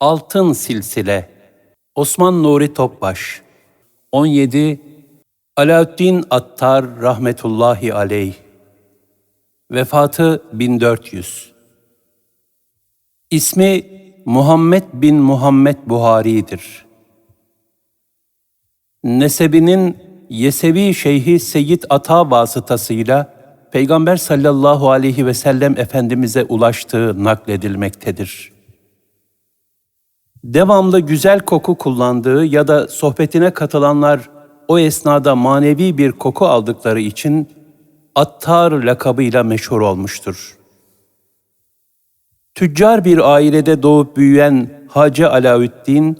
Altın Silsile. Osman Nuri Topbaş. 17 Alaaddin Attar rahmetullahi aleyh. Vefatı 1400 İsmi Muhammed bin Muhammed Buhari'dir. Nesebinin Yesevi Şeyhi Seyyid Ata vasıtasıyla Peygamber sallallahu aleyhi ve sellem Efendimiz'e ulaştığı nakledilmektedir. Devamlı güzel koku kullandığı ya da sohbetine katılanlar o esnada manevi bir koku aldıkları için Attar lakabıyla meşhur olmuştur. Tüccar bir ailede doğup büyüyen Hacı Alaüddin,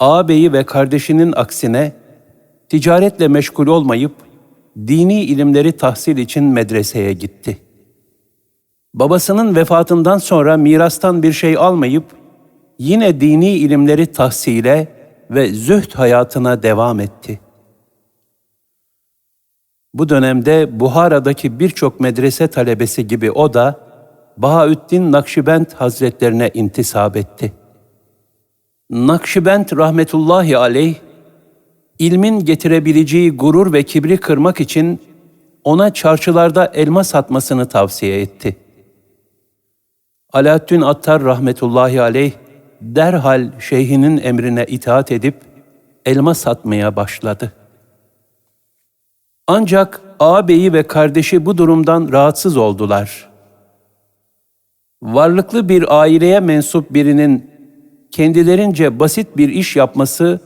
ağabeyi ve kardeşinin aksine ticaretle meşgul olmayıp dini ilimleri tahsil için medreseye gitti. Babasının vefatından sonra mirastan bir şey almayıp yine dini ilimleri tahsile ve zühd hayatına devam etti. Bu dönemde Buhara'daki birçok medrese talebesi gibi o da Bahaüddin Nakşibend Hazretlerine intisap etti. Nakşibend rahmetullahi aleyh ilmin getirebileceği gurur ve kibri kırmak için ona çarşılarda elma satmasını tavsiye etti. Alaaddin Attar rahmetullahi aleyh derhal şeyhinin emrine itaat edip elma satmaya başladı. Ancak ağabeyi ve kardeşi bu durumdan rahatsız oldular. Varlıklı bir aileye mensup birinin kendilerince basit bir iş yapması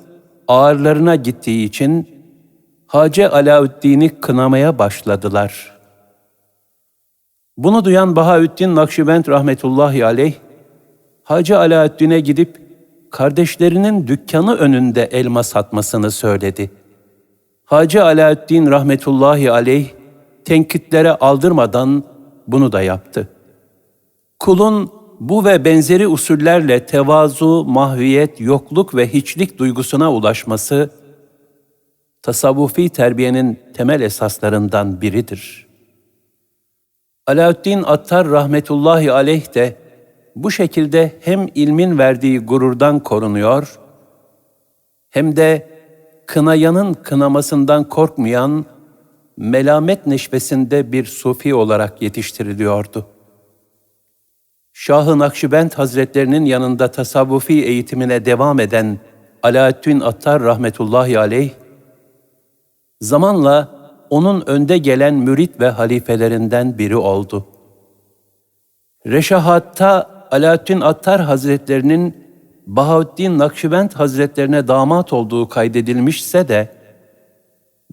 ağırlarına gittiği için Hacı Alaüddin'i kınamaya başladılar. Bunu duyan Bahaüddin Nakşibend rahmetullahi aleyh, Hacı Alaüddin'e gidip kardeşlerinin dükkanı önünde elma satmasını söyledi. Hacı Alaüddin rahmetullahi aleyh tenkitlere aldırmadan bunu da yaptı. Kulun bu ve benzeri usullerle tevazu, mahviyet, yokluk ve hiçlik duygusuna ulaşması, tasavvufi terbiyenin temel esaslarından biridir. Alaaddin Attar rahmetullahi aleyh de bu şekilde hem ilmin verdiği gururdan korunuyor, hem de kınayanın kınamasından korkmayan, melamet neşvesinde bir sufi olarak yetiştiriliyordu.'' Şah-ı Nakşibend Hazretlerinin yanında tasavvufi eğitimine devam eden Alaaddin Attar rahmetullahi aleyh, zamanla onun önde gelen mürit ve halifelerinden biri oldu. Reşahat'ta Alaaddin Attar Hazretlerinin Bahaüddin Nakşibend Hazretlerine damat olduğu kaydedilmişse de,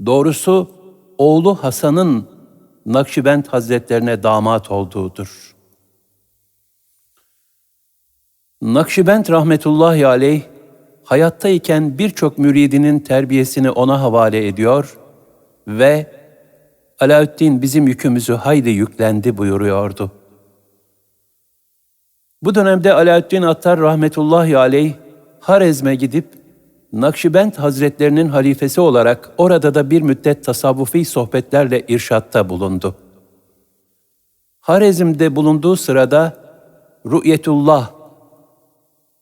doğrusu oğlu Hasan'ın Nakşibend Hazretlerine damat olduğudur.'' Nakşibend rahmetullahi aleyh, hayattayken birçok müridinin terbiyesini ona havale ediyor ve Alaaddin bizim yükümüzü haydi yüklendi buyuruyordu. Bu dönemde Alaaddin Attar rahmetullahi aleyh, Harezm'e gidip Nakşibend Hazretlerinin halifesi olarak orada da bir müddet tasavvufi sohbetlerle irşatta bulundu. Harezm'de bulunduğu sırada Rü'yetullah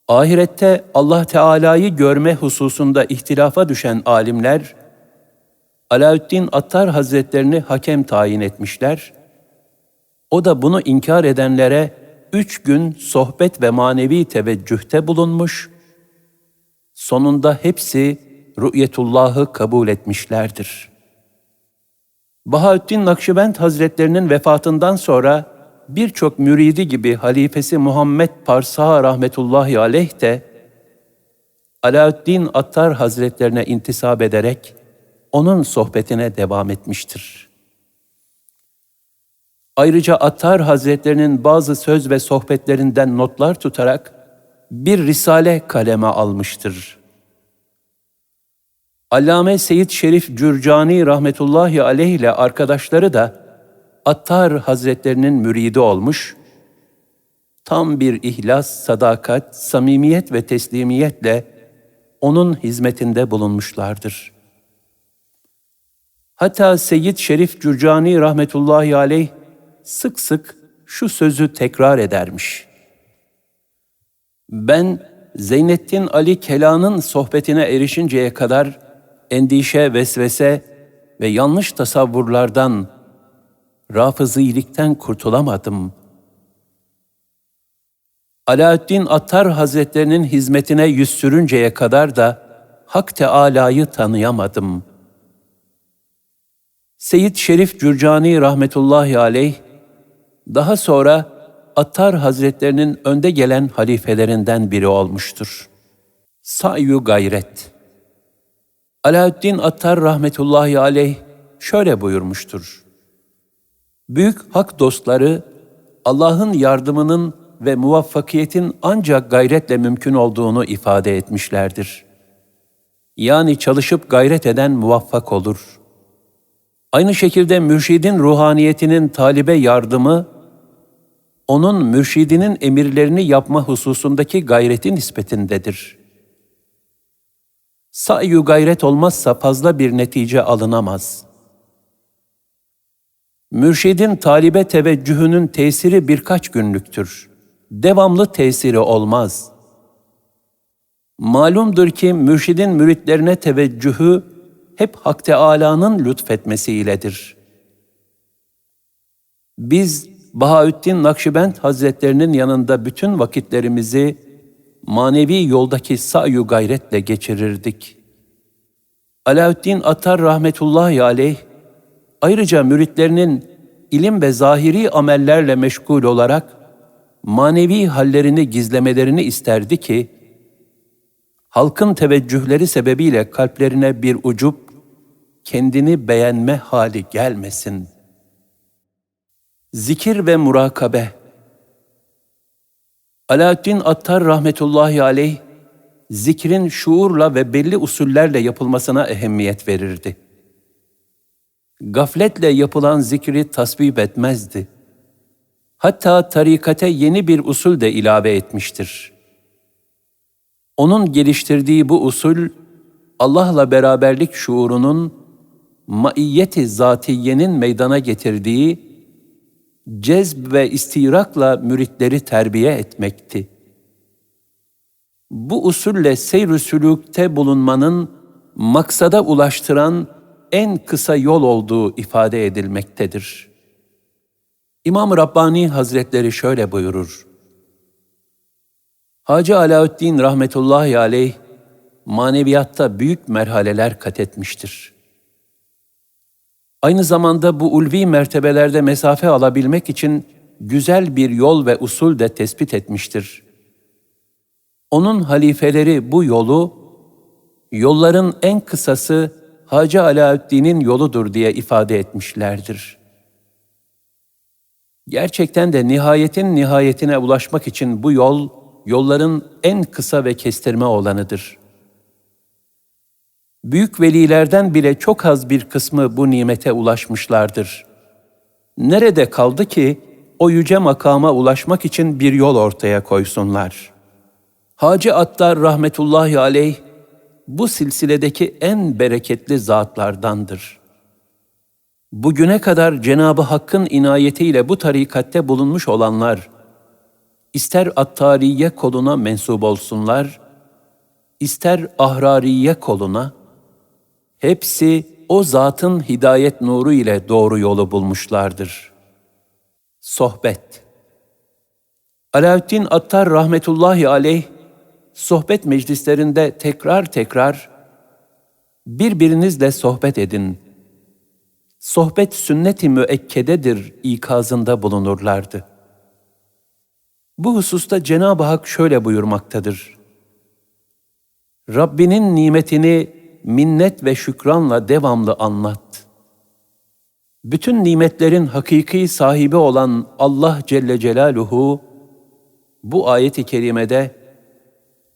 Ahirette Allah Teala'yı görme hususunda ihtilafa düşen alimler, Alaüddin Attar Hazretlerini hakem tayin etmişler. O da bunu inkar edenlere üç gün sohbet ve manevi teveccühte bulunmuş, sonunda hepsi rü'yetullahı kabul etmişlerdir. Bahaüddin Nakşibend Hazretlerinin vefatından sonra birçok müridi gibi halifesi Muhammed Parsa rahmetullahi aleyh de Alaaddin Attar Hazretlerine intisap ederek onun sohbetine devam etmiştir. Ayrıca Attar Hazretlerinin bazı söz ve sohbetlerinden notlar tutarak bir risale kaleme almıştır. Allame Seyyid Şerif Cürcani rahmetullahi aleyh ile arkadaşları da Attar Hazretlerinin müridi olmuş, tam bir ihlas, sadakat, samimiyet ve teslimiyetle onun hizmetinde bulunmuşlardır. Hatta Seyyid Şerif Cürcani rahmetullahi aleyh sık sık şu sözü tekrar edermiş. Ben Zeynettin Ali Kela'nın sohbetine erişinceye kadar endişe, vesvese ve yanlış tasavvurlardan, rafızilikten kurtulamadım. Alaaddin Attar Hazretlerinin hizmetine yüz sürünceye kadar da Hak Teâlâ'yı tanıyamadım. Seyyid Şerif Cürcani rahmetullahi aleyh, daha sonra Attar Hazretlerinin önde gelen halifelerinden biri olmuştur. Sa'yu gayret. Alaaddin Attar rahmetullahi aleyh şöyle buyurmuştur. Büyük hak dostları Allah'ın yardımının ve muvaffakiyetin ancak gayretle mümkün olduğunu ifade etmişlerdir. Yani çalışıp gayret eden muvaffak olur. Aynı şekilde mürşidin ruhaniyetinin talibe yardımı, onun mürşidinin emirlerini yapma hususundaki gayreti nispetindedir. Sa'yu gayret olmazsa fazla bir netice alınamaz. Mürşidin talibe teveccühünün tesiri birkaç günlüktür. Devamlı tesiri olmaz. Malumdur ki mürşidin müritlerine teveccühü hep Hak Teâlâ'nın lütfetmesiyledir. Biz Bahaüddin Nakşibend Hazretlerinin yanında bütün vakitlerimizi manevi yoldaki sa'yu gayretle geçirirdik. Alaaddin Attar rahmetullahi aleyh, ayrıca müritlerinin ilim ve zahiri amellerle meşgul olarak manevi hallerini gizlemelerini isterdi ki, halkın teveccühleri sebebiyle kalplerine bir ucup, kendini beğenme hali gelmesin. Zikir ve murakabe Alaaddin Attar rahmetullahi aleyh, zikrin şuurla ve belli usullerle yapılmasına ehemmiyet verirdi. Gafletle yapılan zikri tasvip etmezdi. Hatta tarikate yeni bir usul de ilave etmiştir. Onun geliştirdiği bu usul, Allah'la beraberlik şuurunun maiyeti zatiyenin meydana getirdiği cezb ve istirakla müritleri terbiye etmekti. Bu usulle seyr-ü sülükte bulunmanın maksada ulaştıran en kısa yol olduğu ifade edilmektedir. İmam Rabbani Hazretleri şöyle buyurur. Hacı Alaüddin rahmetullahi aleyh maneviyatta büyük merhaleler kat etmiştir. Aynı zamanda bu ulvi mertebelerde mesafe alabilmek için güzel bir yol ve usul de tespit etmiştir. Onun halifeleri bu yolu, yolların en kısası Hacı Alaüddin'in yoludur diye ifade etmişlerdir. Gerçekten de nihayetin nihayetine ulaşmak için bu yol, yolların en kısa ve kestirme olanıdır.'' Büyük velilerden bile çok az bir kısmı bu nimete ulaşmışlardır. Nerede kaldı ki o yüce makama ulaşmak için bir yol ortaya koysunlar? Hacı Attar rahmetullahi aleyh bu silsiledeki en bereketli zatlardandır. Bugüne kadar Cenabı Hakk'ın inayetiyle bu tarikatte bulunmuş olanlar, ister Attariye koluna mensup olsunlar, ister Ahrariye koluna, Hepsi o zatın hidayet nuru ile doğru yolu bulmuşlardır. Sohbet Alaaddin Attar rahmetullahi aleyh, sohbet meclislerinde tekrar tekrar birbirinizle sohbet edin. Sohbet sünnet-i müekkededir ikazında bulunurlardı. Bu hususta Cenab-ı Hak şöyle buyurmaktadır. Rabbinin nimetini minnet ve şükranla devamlı anlat. Bütün nimetlerin hakiki sahibi olan Allah Celle Celaluhu bu ayeti kerimede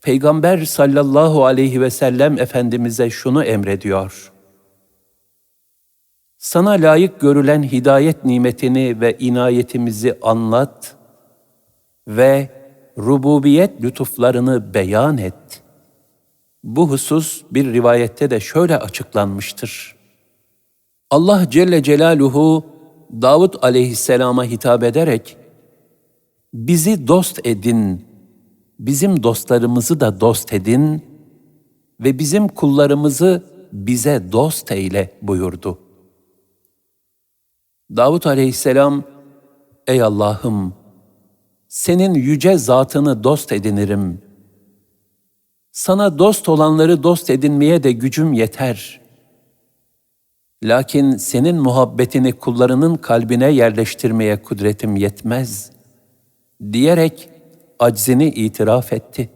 Peygamber sallallahu aleyhi ve sellem Efendimiz'e şunu emrediyor. Sana layık görülen hidayet nimetini ve inayetimizi anlat ve rububiyet lütuflarını beyan et.'' Bu husus bir rivayette de şöyle açıklanmıştır. Allah Celle Celaluhu Davud aleyhisselama hitap ederek bizi dost edin bizim dostlarımızı da dost edin ve bizim kullarımızı bize dost eyle buyurdu. Davut aleyhisselam, Ey Allah'ım, senin yüce zatını dost edinirim. Sana dost olanları dost edinmeye de gücüm yeter. Lakin senin muhabbetini kullarının kalbine yerleştirmeye kudretim yetmez, diyerek aczini itiraf etti.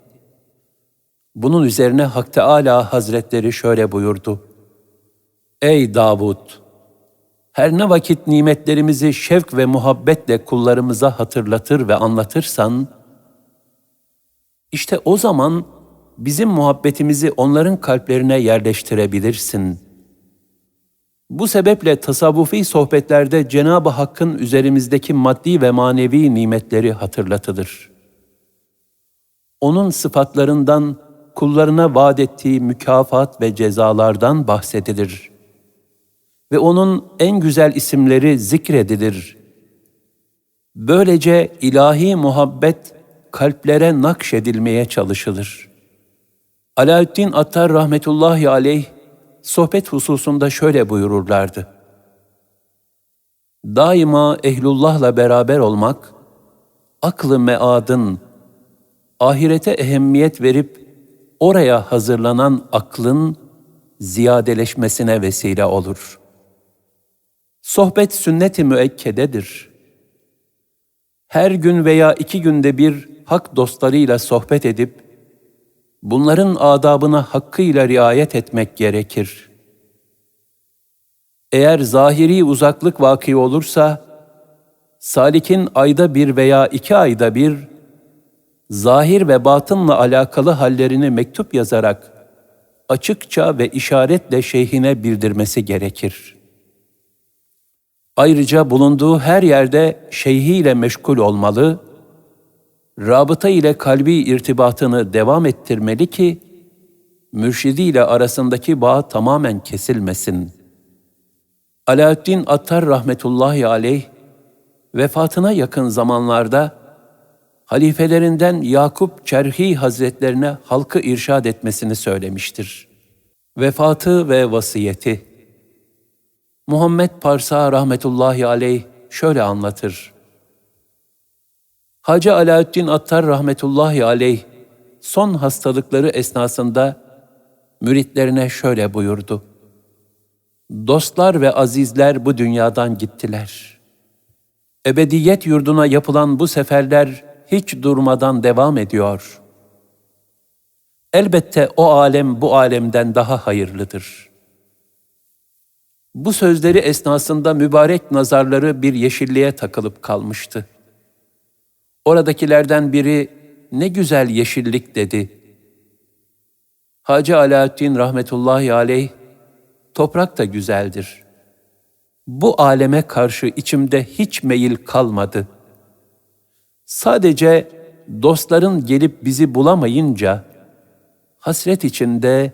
Bunun üzerine Hak Teâlâ Hazretleri şöyle buyurdu. Ey Davud! Her ne vakit nimetlerimizi şevk ve muhabbetle kullarımıza hatırlatır ve anlatırsan, işte o zaman bizim muhabbetimizi onların kalplerine yerleştirebilirsin. Bu sebeple tasavvufi sohbetlerde Cenab-ı Hakk'ın üzerimizdeki maddi ve manevi nimetleri hatırlatılır. Onun sıfatlarından kullarına vaat ettiği mükafat ve cezalardan bahsedilir. Ve onun en güzel isimleri zikredilir. Böylece ilahi muhabbet kalplere nakşedilmeye çalışılır. Alaaddin Attar rahmetullahi aleyh sohbet hususunda şöyle buyururlardı. Daima ehlullahla beraber olmak, aklı meadın, ahirete ehemmiyet verip oraya hazırlanan aklın ziyadeleşmesine vesile olur. Sohbet sünnet-i müekkededir. Her gün veya iki günde bir hak dostlarıyla sohbet edip, bunların adabına hakkıyla riayet etmek gerekir. Eğer zahiri uzaklık vaki olursa, salikin ayda bir veya iki ayda bir, zahir ve batınla alakalı hallerini mektup yazarak, açıkça ve işaretle şeyhine bildirmesi gerekir. Ayrıca bulunduğu her yerde şeyhiyle meşgul olmalı, rabıta ile kalbi irtibatını devam ettirmeli ki, mürşidiyle arasındaki bağ tamamen kesilmesin. Alaaddin Attar rahmetullahi aleyh, vefatına yakın zamanlarda, halifelerinden Yakup Çerhi Hazretlerine halkı irşad etmesini söylemiştir. Vefatı ve vasiyeti Muhammed Parsa rahmetullahi aleyh şöyle anlatır. Hacı Alaaddin Attar rahmetullahi aleyh son hastalıkları esnasında müritlerine şöyle buyurdu. Dostlar ve azizler bu dünyadan gittiler. Ebediyet yurduna yapılan bu seferler hiç durmadan devam ediyor. Elbette o alem bu alemden daha hayırlıdır. Bu sözleri esnasında mübarek nazarları bir yeşilliğe takılıp kalmıştı. Oradakilerden biri ne güzel yeşillik dedi. Hacı Alaaddin rahmetullahi aleyh, toprak da güzeldir. Bu aleme karşı içimde hiç meyil kalmadı. Sadece dostların gelip bizi bulamayınca, hasret içinde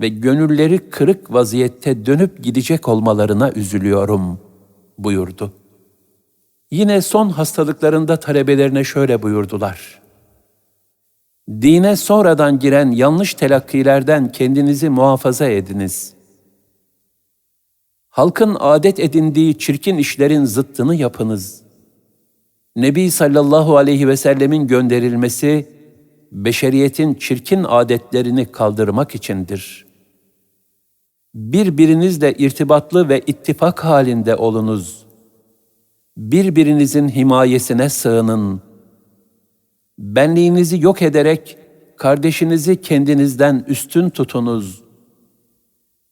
ve gönülleri kırık vaziyette dönüp gidecek olmalarına üzülüyorum, buyurdu.'' Yine son hastalıklarında talebelerine şöyle buyurdular. Dine sonradan giren yanlış telakkilerden kendinizi muhafaza ediniz. Halkın adet edindiği çirkin işlerin zıttını yapınız. Nebi sallallahu aleyhi ve sellemin gönderilmesi, beşeriyetin çirkin adetlerini kaldırmak içindir. Birbirinizle irtibatlı ve ittifak halinde olunuz.'' Birbirinizin himayesine sığının. Benliğinizi yok ederek kardeşinizi kendinizden üstün tutunuz.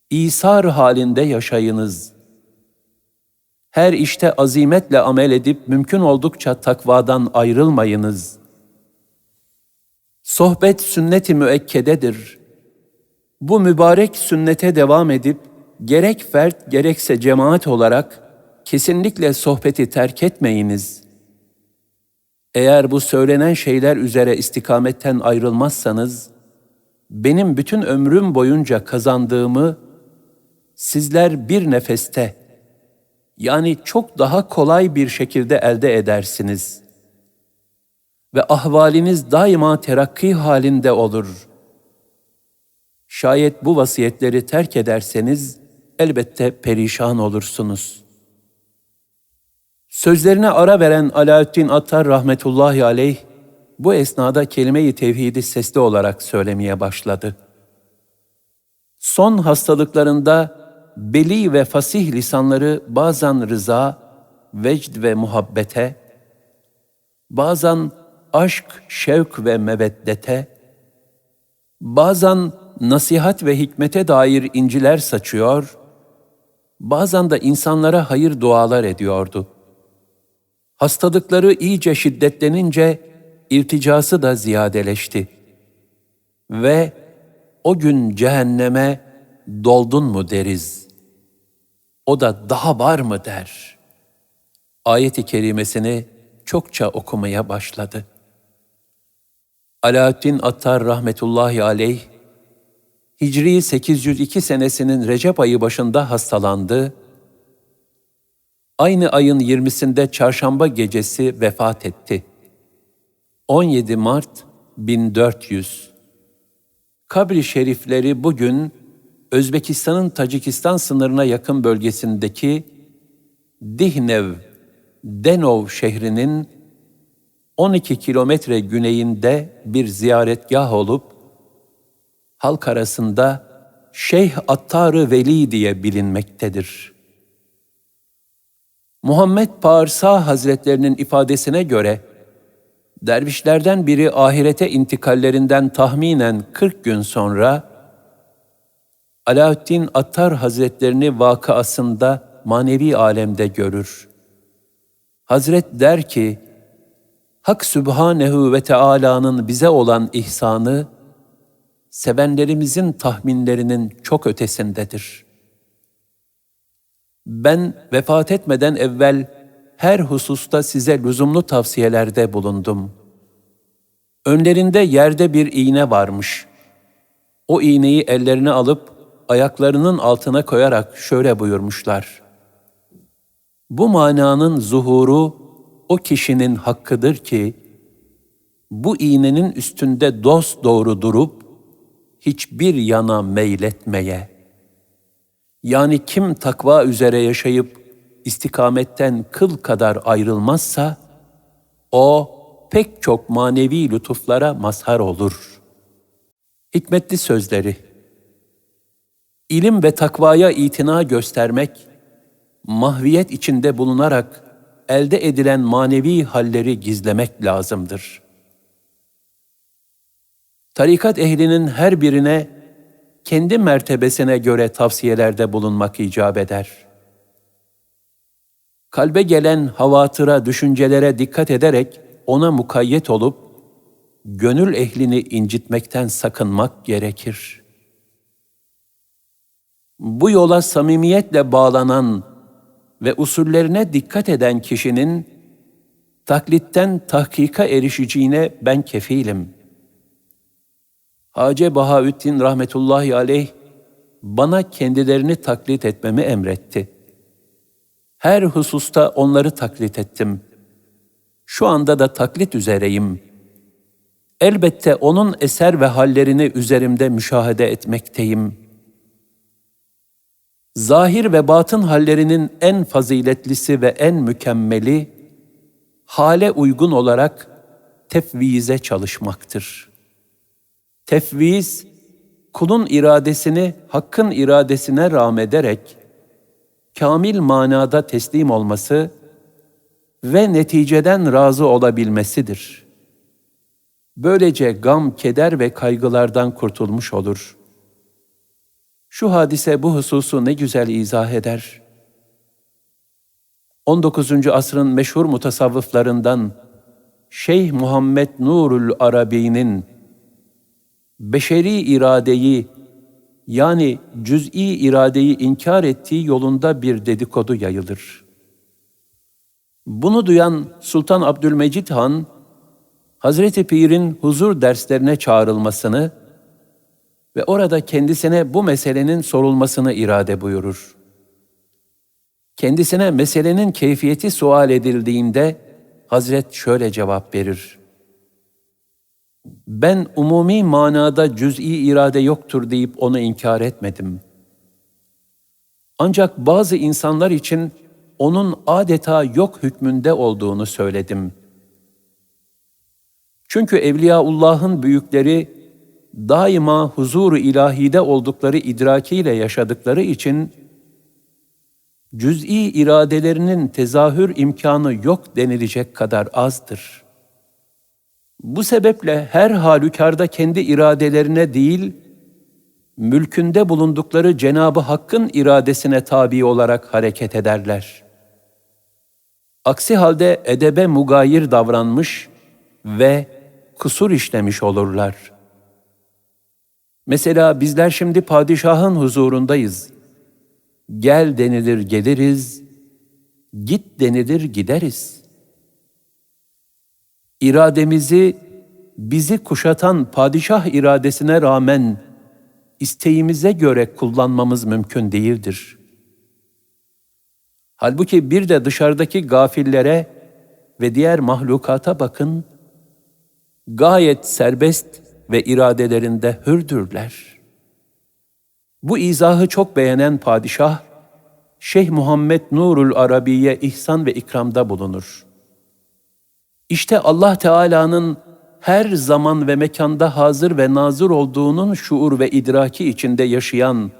İsar halinde yaşayınız. Her işte azimetle amel edip mümkün oldukça takvadan ayrılmayınız. Sohbet sünnet-i müekkededir. Bu mübarek sünnete devam edip gerek fert gerekse cemaat olarak kesinlikle sohbeti terk etmeyiniz. Eğer bu söylenen şeyler üzere istikametten ayrılmazsanız, benim bütün ömrüm boyunca kazandığımı sizler bir nefeste, yani çok daha kolay bir şekilde elde edersiniz. ve ahvaliniz daima terakki halinde olur. Şayet bu vasiyetleri terk ederseniz elbette perişan olursunuz. Sözlerine ara veren Alaüddin Attar rahmetullahi aleyh bu esnada kelime-i tevhidi sesli olarak söylemeye başladı. Son hastalıklarında beli ve fasih lisanları bazen rıza, vecd ve muhabbete, bazen aşk, şevk ve meveddete, bazen nasihat ve hikmete dair inciler saçıyor, bazen de insanlara hayır dualar ediyordu. Hastalıkları iyice şiddetlenince ilticası da ziyadeleşti. Ve o gün cehenneme doldun mu deriz. O da daha var mı der. Ayet-i kerimesini çokça okumaya başladı. Alaaddin Attar rahmetullahi aleyh, Hicri 802 senesinin Recep ayı başında hastalandı. Aynı ayın 20'sinde çarşamba gecesi vefat etti. 17 Mart 1400 Kabri şerifleri bugün Özbekistan'ın Tacikistan sınırına yakın bölgesindeki Dihnev, Denov şehrinin 12 kilometre güneyinde bir ziyaretgah olup, halk arasında Şeyh Attar-ı Veli diye bilinmektedir. Muhammed Parsa Hazretlerinin ifadesine göre, dervişlerden biri ahirete intikallerinden tahminen 40 gün sonra, Alaaddin Attar Hazretlerini vakıasında manevi alemde görür. Hazret der ki, Hak Sübhanehu ve Teala'nın bize olan ihsanı, sevenlerimizin tahminlerinin çok ötesindedir. Ben vefat etmeden evvel her hususta size lüzumlu tavsiyelerde bulundum. Önlerinde yerde bir iğne varmış. O iğneyi ellerine alıp ayaklarının altına koyarak şöyle buyurmuşlar. Bu mananın zuhuru o kişinin hakkıdır ki, bu iğnenin üstünde dost doğru durup, hiçbir yana meyletmeye. Yani kim takva üzere yaşayıp, istikametten kıl kadar ayrılmazsa, o pek çok manevi lütuflara mazhar olur. Hikmetli sözleri İlim ve takvaya itina göstermek, mahviyet içinde bulunarak elde edilen manevi halleri gizlemek lazımdır. Tarikat ehlinin her birine kendi mertebesine göre tavsiyelerde bulunmak icap eder. Kalbe gelen havatıra, düşüncelere dikkat ederek ona mukayyet olup, gönül ehlini incitmekten sakınmak gerekir. Bu yola samimiyetle bağlanan ve usullerine dikkat eden kişinin taklitten tahkika erişeceğine ben kefilim. Hace Bahaüddin rahmetullahi aleyh bana kendilerini taklit etmemi emretti. Her hususta onları taklit ettim. Şu anda da taklit üzereyim. Elbette onun eser ve hallerini üzerimde müşahede etmekteyim.'' zahir ve batın hallerinin en faziletlisi ve en mükemmeli, hale uygun olarak tefvize çalışmaktır. Tefviz, kulun iradesini hakkın iradesine rağmederek, kamil manada teslim olması ve neticeden razı olabilmesidir. Böylece gam, keder ve kaygılardan kurtulmuş olur.'' Şu hadise bu hususu ne güzel izah eder. 19. asrın meşhur mutasavvıflarından Şeyh Muhammed Nurul Arabi'nin beşeri iradeyi yani cüz'i iradeyi inkar ettiği yolunda bir dedikodu yayılır. Bunu duyan Sultan Abdülmecid Han, Hazreti Pir'in huzur derslerine çağrılmasını ve orada kendisine bu meselenin sorulmasını irade buyurur. Kendisine meselenin keyfiyeti sual edildiğinde Hazret şöyle cevap verir. Ben umumi manada cüz'i irade yoktur deyip onu inkar etmedim. Ancak bazı insanlar için onun adeta yok hükmünde olduğunu söyledim. Çünkü Evliyaullah'ın büyükleri daima huzuru ilahide oldukları idrakiyle yaşadıkları için cüz'i iradelerinin tezahür imkanı yok denilecek kadar azdır. Bu sebeple her halükarda kendi iradelerine değil, mülkünde bulundukları Cenabı Hakk'ın iradesine tabi olarak hareket ederler. Aksi halde edebe mugayir davranmış ve kusur işlemiş olurlar. Mesela bizler şimdi padişahın huzurundayız. Gel denilir geliriz, git denilir gideriz. İrademizi bizi kuşatan padişah iradesine rağmen isteğimize göre kullanmamız mümkün değildir. Halbuki bir de dışarıdaki gafillere ve diğer mahlukata bakın, gayet serbest ve iradelerinde hürdürler. Bu izahı çok beğenen padişah, Şeyh Muhammed Nurul Arabiye ihsan ve ikramda bulunur. İşte Allah Teala'nın her zaman ve mekanda hazır ve nazır olduğunun şuur ve idraki içinde yaşayan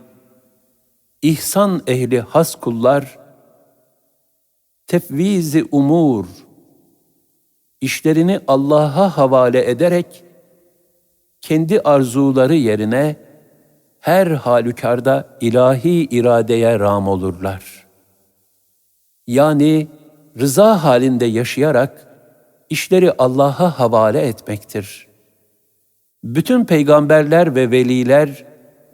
ihsan ehli has kullar, tefvizi umur, işlerini Allah'a havale ederek kendi arzuları yerine her halükarda ilahi iradeye ram olurlar. Yani rıza halinde yaşayarak işleri Allah'a havale etmektir. Bütün peygamberler ve veliler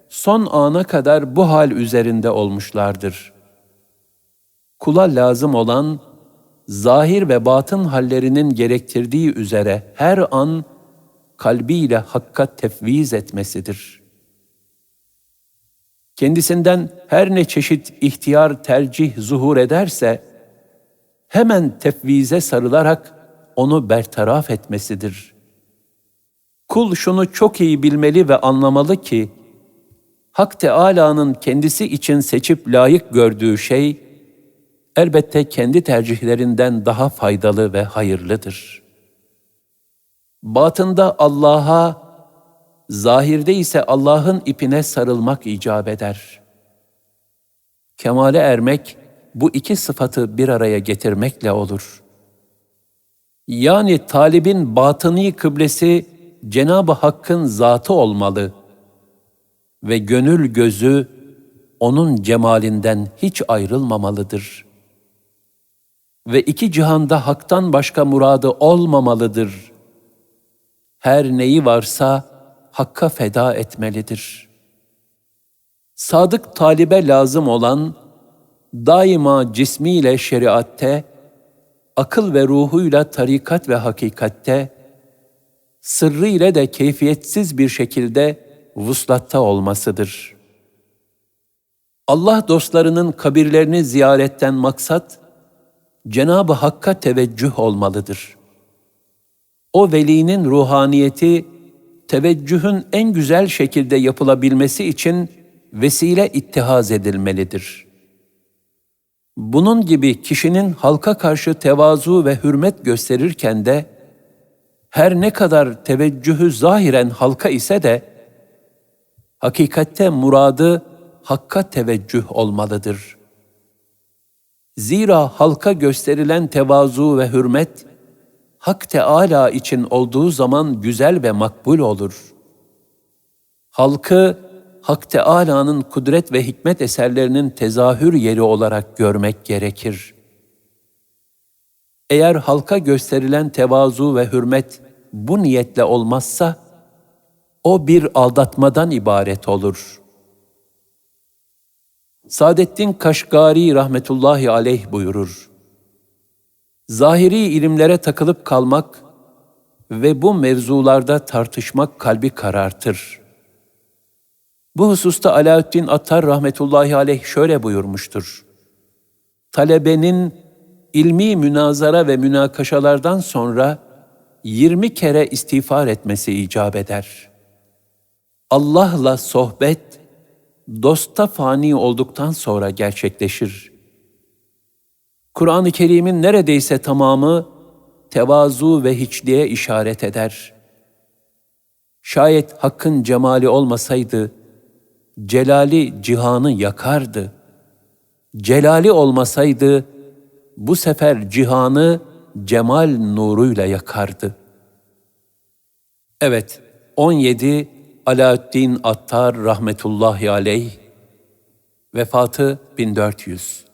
son ana kadar bu hal üzerinde olmuşlardır. Kula lazım olan zahir ve batın hallerinin gerektirdiği üzere her an kalbiyle hakka tefviz etmesidir. Kendisinden her ne çeşit ihtiyar tercih zuhur ederse, hemen tefvize sarılarak onu bertaraf etmesidir. Kul şunu çok iyi bilmeli ve anlamalı ki, Hak Teâlâ'nın kendisi için seçip layık gördüğü şey, elbette kendi tercihlerinden daha faydalı ve hayırlıdır. Batında Allah'a, zahirde ise Allah'ın ipine sarılmak icap eder. Kemale ermek, bu iki sıfatı bir araya getirmekle olur.'' Yani talibin batıni kıblesi Cenab-ı Hakk'ın zatı olmalı ve gönül gözü onun cemalinden hiç ayrılmamalıdır. Ve iki cihanda haktan başka muradı olmamalıdır. Her neyi varsa Hakk'a feda etmelidir. Sadık talibe lazım olan, daima cismiyle şeriatte, akıl ve ruhuyla tarikat ve hakikatte, sırrı ile de keyfiyetsiz bir şekilde vuslatta olmasıdır. Allah dostlarının kabirlerini ziyaretten maksat, Cenab-ı Hakk'a teveccüh olmalıdır. O velinin ruhaniyeti, teveccühün en güzel şekilde yapılabilmesi için vesile ittihaz edilmelidir.'' Bunun gibi kişinin halka karşı tevazu ve hürmet gösterirken de her ne kadar teveccühü zahiren halka ise de hakikatte muradı hakka teveccüh olmalıdır. Zira halka gösterilen tevazu ve hürmet Hak Teala için olduğu zaman güzel ve makbul olur. Halkı Hak Teâlâ'nın kudret ve hikmet eserlerinin tezahür yeri olarak görmek gerekir. Eğer halka gösterilen tevazu ve hürmet bu niyetle olmazsa, o bir aldatmadan ibaret olur. Saadettin Kaşgari rahmetullahi aleyh buyurur. Zahiri ilimlere takılıp kalmak ve bu mevzularda tartışmak kalbi karartır.'' Bu hususta Alaaddin Attar rahmetullahi aleyh şöyle buyurmuştur. Talebenin ilmi münazara ve münakaşalardan sonra 20 kere istiğfar etmesi icap eder. Allah'la sohbet, dosta fani olduktan sonra gerçekleşir. Kur'an-ı Kerim'in neredeyse tamamı tevazu ve hiçliğe işaret eder. Şayet hakkın cemali olmasaydı, celali cihanı yakardı. Celali olmasaydı, bu sefer cihanı cemal nuruyla yakardı. Evet, 17 Alaaddin Attar rahmetullahi aleyh, vefatı 1400.